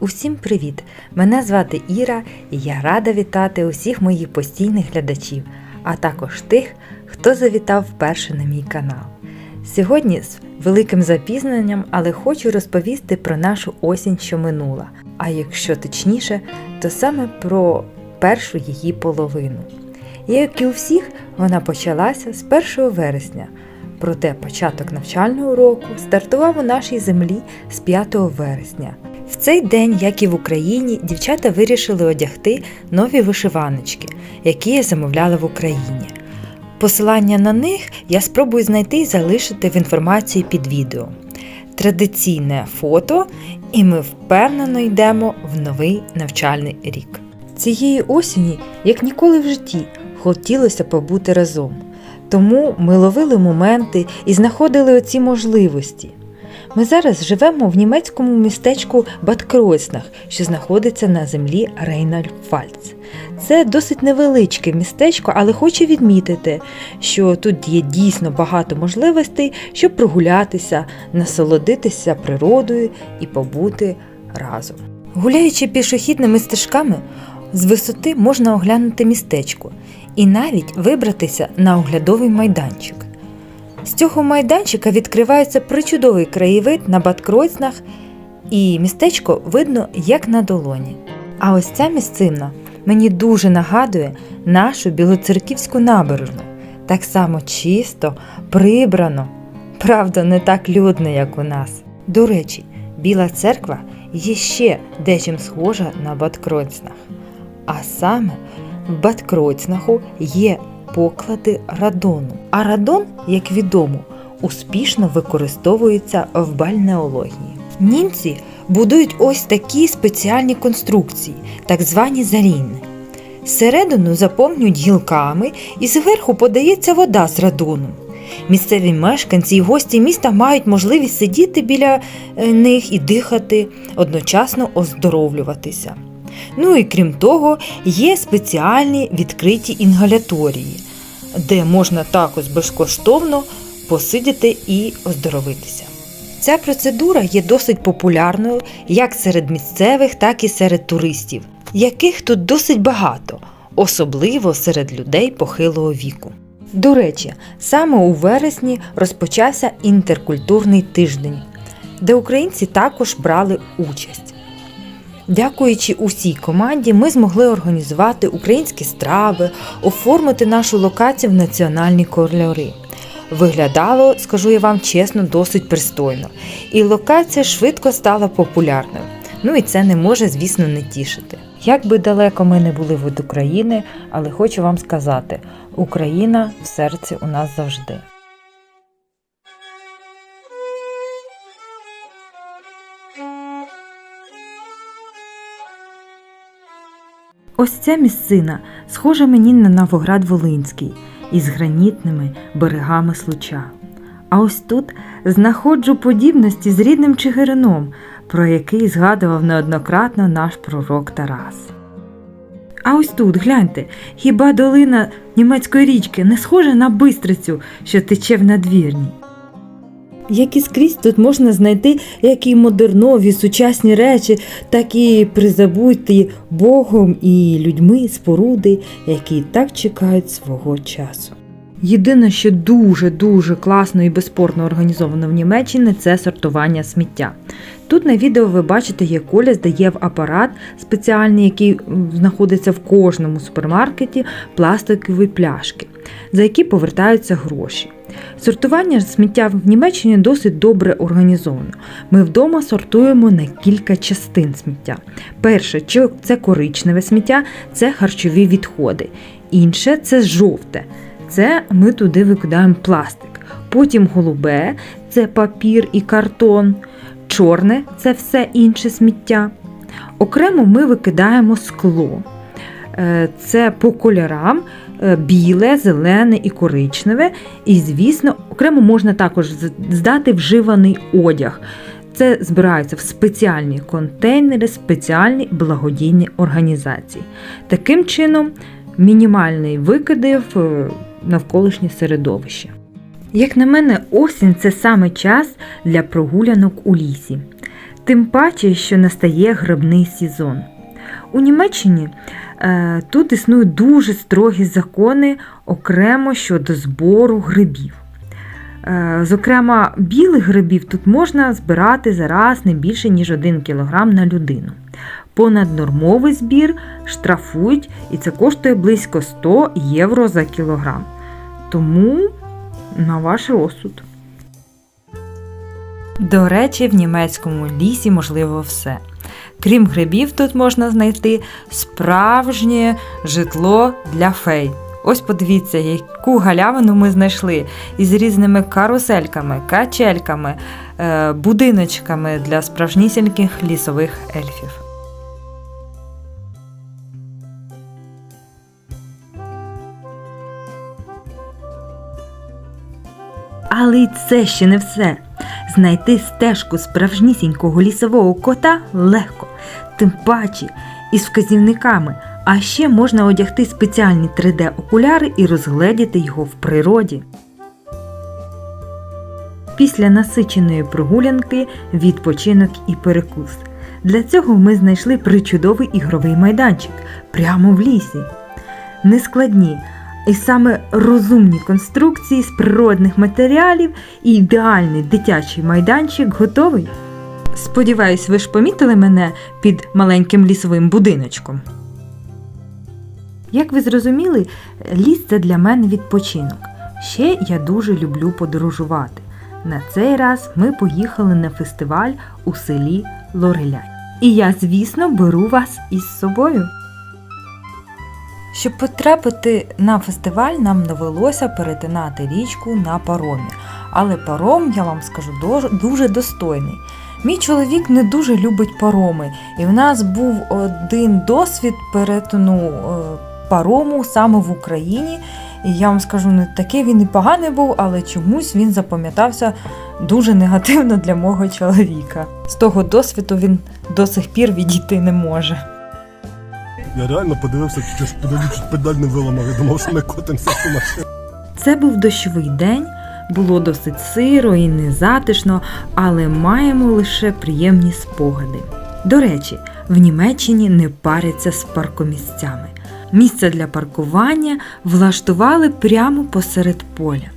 Усім привіт! Мене звати Іра і я рада вітати усіх моїх постійних глядачів, а також тих, хто завітав вперше на мій канал. Сьогодні з великим запізненням, але хочу розповісти про нашу осінь, що минула. А якщо точніше, то саме про першу її половину. Як і у всіх, вона почалася з 1 вересня. Проте початок навчального року стартував у нашій землі з 5 вересня. В цей день, як і в Україні, дівчата вирішили одягти нові вишиваночки, які я замовляла в Україні. Посилання на них я спробую знайти і залишити в інформації під відео. Традиційне фото, і ми впевнено йдемо в новий навчальний рік. Цієї осені, як ніколи в житті, хотілося побути разом. Тому ми ловили моменти і знаходили оці можливості. Ми зараз живемо в німецькому містечку Бадкройснах, що знаходиться на землі Рейнальд-Фальц. Це досить невеличке містечко, але хочу відмітити, що тут є дійсно багато можливостей, щоб прогулятися, насолодитися природою і побути разом. Гуляючи пішохідними стежками, з висоти можна оглянути містечко і навіть вибратися на оглядовий майданчик. З цього майданчика відкривається причудовий краєвид на Баткройцнах, і містечко видно як на долоні. А ось ця місцина мені дуже нагадує нашу білоцерківську набережну. Так само чисто, прибрано, правда, не так людно, як у нас. До речі, Біла церква є ще дечим схожа на Баткройцнах. А саме в Баткройцнаху є поклади радону. А радон, як відомо, успішно використовується в бальнеології. Німці будують ось такі спеціальні конструкції, так звані зарінни. Середину заповнюють гілками і зверху подається вода з радоном. Місцеві мешканці і гості міста мають можливість сидіти біля е, них і дихати, одночасно оздоровлюватися. Ну і крім того, є спеціальні відкриті інгаляторії, де можна також безкоштовно посидіти і оздоровитися. Ця процедура є досить популярною як серед місцевих, так і серед туристів, яких тут досить багато, особливо серед людей похилого віку. До речі, саме у вересні розпочався інтеркультурний тиждень, де українці також брали участь. Дякуючи усій команді, ми змогли організувати українські страви, оформити нашу локацію в національні кольори. Виглядало, скажу я вам чесно, досить пристойно, і локація швидко стала популярною. Ну і це не може, звісно, не тішити. Як би далеко ми не були від України, але хочу вам сказати: Україна в серці у нас завжди. Ось ця місцина схожа мені на Новоград Волинський із гранітними берегами случа. А ось тут знаходжу подібності з рідним Чигирином, про який згадував неоднократно наш пророк Тарас. А ось тут, гляньте, хіба долина німецької річки не схожа на бистрицю, що тече в надвірні? Як і скрізь тут можна знайти як і модернові сучасні речі, так і призабуті Богом і людьми споруди, які так чекають свого часу. Єдине, що дуже-дуже класно і безспорно організовано в Німеччині, це сортування сміття. Тут на відео ви бачите, як Коля здає в апарат спеціальний, який знаходиться в кожному супермаркеті, пластикові пляшки, за які повертаються гроші. Сортування сміття в Німеччині досить добре організовано. Ми вдома сортуємо на кілька частин сміття. Перше це коричневе сміття, це харчові відходи. Інше це жовте. Це ми туди викидаємо пластик. Потім голубе це папір і картон. Чорне це все інше сміття. Окремо ми викидаємо скло. Е, Це по кольорам е, біле, зелене і коричневе. І, звісно, окремо можна також здати вживаний одяг. Це збирається в спеціальні контейнери, спеціальні благодійні організації. Таким чином, мінімальний викиди в е, навколишнє середовище. Як на мене, осінь це саме час для прогулянок у лісі. Тим паче, що настає грибний сезон. У Німеччині тут існують дуже строгі закони окремо щодо збору грибів. Е, зокрема, білих грибів тут можна збирати зараз не більше, ніж 1 кг на людину. Понаднормовий збір штрафують, і це коштує близько 100 євро за кілограм. Тому на ваш розсуд. До речі, в німецькому лісі можливо все. Крім грибів, тут можна знайти справжнє житло для фей. Ось подивіться, яку галявину ми знайшли із різними карусельками, качельками, е, будиночками для справжнісіньких лісових ельфів. Але й це ще не все. Знайти стежку справжнісінького лісового кота легко, тим паче із вказівниками. А ще можна одягти спеціальні 3D-окуляри і розгледіти його в природі. Після насиченої прогулянки відпочинок і перекус. Для цього ми знайшли причудовий ігровий майданчик прямо в лісі. Нескладні, і саме розумні конструкції з природних матеріалів і ідеальний дитячий майданчик готовий. Сподіваюсь, ви ж помітили мене під маленьким лісовим будиночком. Як ви зрозуміли, ліс це для мене відпочинок. Ще я дуже люблю подорожувати. На цей раз ми поїхали на фестиваль у селі Лорелянь. І я, звісно, беру вас із собою. Щоб потрапити на фестиваль, нам довелося перетинати річку на паромі. Але паром, я вам скажу, дуже достойний. Мій чоловік не дуже любить пароми, і в нас був один досвід перетину е, парому саме в Україні. І я вам скажу, не такий він і поганий був, але чомусь він запам'ятався дуже негативно для мого чоловіка. З того досвіду він до сих пір відійти не може. Я реально подивився, що ж педаль не виламав. Я думав, що ми котимося по машині. Це був дощовий день, було досить сиро і незатишно, але маємо лише приємні спогади. До речі, в Німеччині не паряться з паркомісцями. Місце для паркування влаштували прямо посеред поля.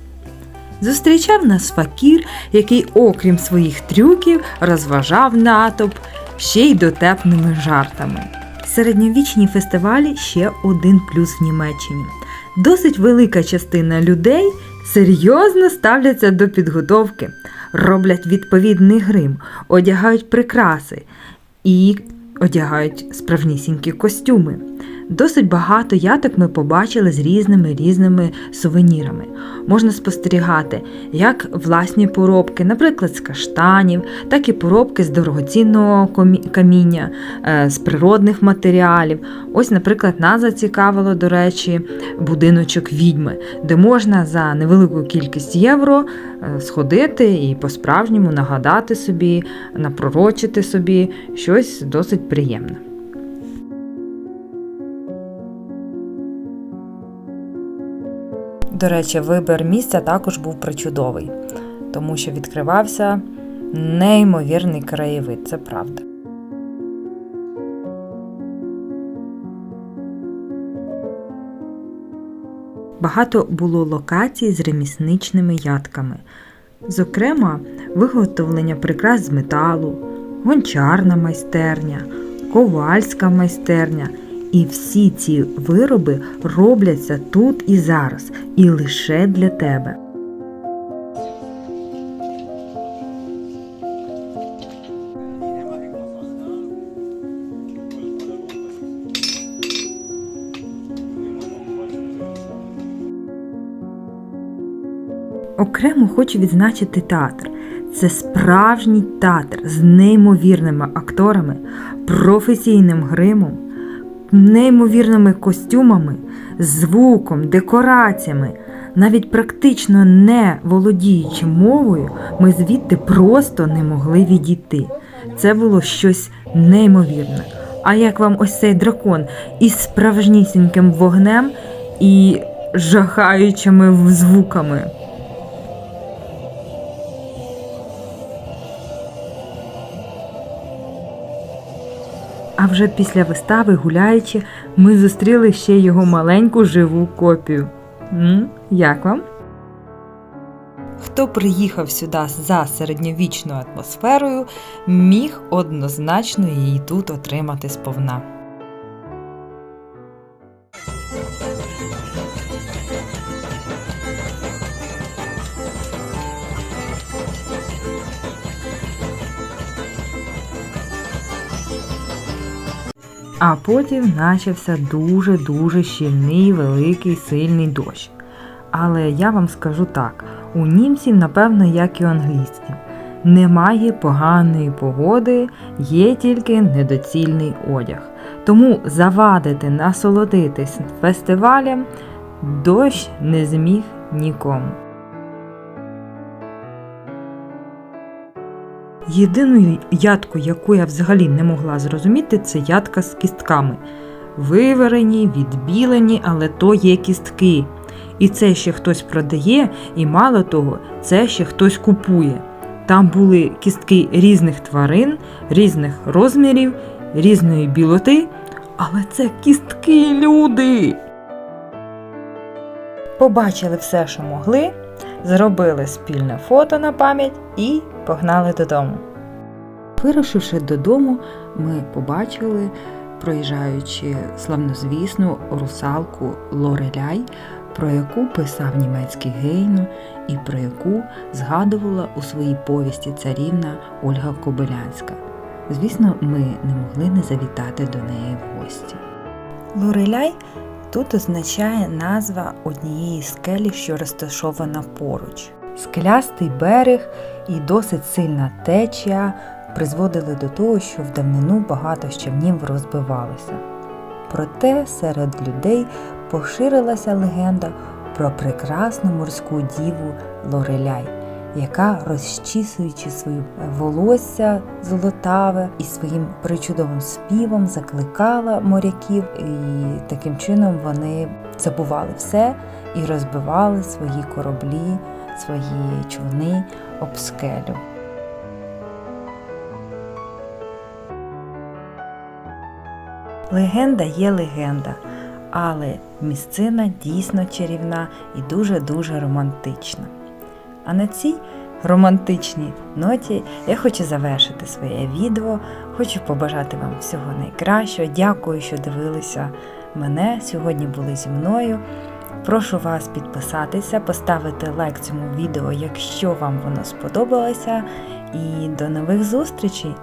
Зустрічав нас факір, який, окрім своїх трюків, розважав натовп ще й дотепними жартами. Середньовічні фестивалі ще один плюс в Німеччині. Досить велика частина людей серйозно ставляться до підготовки, роблять відповідний грим, одягають прикраси і одягають справнісінькі костюми. Досить багато яток ми побачили з різними різними сувенірами. Можна спостерігати як власні поробки, наприклад, з каштанів, так і поробки з дорогоцінного каміння, е, з природних матеріалів. Ось, наприклад, нас зацікавило, до речі, будиночок відьми, де можна за невелику кількість євро е, сходити і по-справжньому нагадати собі, напророчити собі щось досить приємне. До речі, вибір місця також був причудовий, тому що відкривався неймовірний краєвид, це правда. Багато було локацій з ремісничними ядками, зокрема, виготовлення прикрас з металу, гончарна майстерня, ковальська майстерня. І всі ці вироби робляться тут і зараз, і лише для тебе. Окремо хочу відзначити театр. Це справжній театр з неймовірними акторами, професійним гримом, неймовірними костюмами, звуком, декораціями. Навіть практично не володіючи мовою, ми звідти просто не могли відійти. Це було щось неймовірне. А як вам ось цей дракон із справжнісіньким вогнем і жахаючими звуками? А вже після вистави, гуляючи, ми зустріли ще його маленьку живу копію. М? Як вам? Хто приїхав сюди за середньовічною атмосферою, міг однозначно її тут отримати сповна. А потім почався дуже-дуже щільний, великий, сильний дощ. Але я вам скажу так: у німців, напевно, як і у англійців, немає поганої погоди, є тільки недоцільний одяг. Тому завадити, насолодитись фестивалем дощ не зміг нікому. Єдиною ядкою, яку я взагалі не могла зрозуміти, це ядка з кістками. Виверені, відбілені, але то є кістки. І це ще хтось продає, і мало того, це ще хтось купує. Там були кістки різних тварин, різних розмірів, різної білоти, але це кістки люди. Побачили все, що могли, зробили спільне фото на пам'ять і погнали додому. Вирушивши додому, ми побачили, проїжджаючи славнозвісну русалку Лореляй, про яку писав німецький Гейно і про яку згадувала у своїй повісті царівна Ольга Кобилянська. Звісно, ми не могли не завітати до неї в гості. Лореляй тут означає назва однієї скелі, що розташована поруч. Скелястий берег і досить сильна течія призводили до того, що в давнину багато щавнів розбивалося. Проте серед людей поширилася легенда про прекрасну морську діву Лореляй, яка, розчісуючи свої волосся золотаве і своїм причудовим співом закликала моряків, і таким чином вони забували все і розбивали свої кораблі, свої човни об скелю. Легенда є легенда, але місцина дійсно чарівна і дуже-дуже романтична. А на цій романтичній ноті я хочу завершити своє відео. Хочу побажати вам всього найкращого. Дякую, що дивилися мене. Сьогодні були зі мною. Прошу вас підписатися, поставити лайк цьому відео, якщо вам воно сподобалося. І до нових зустрічей!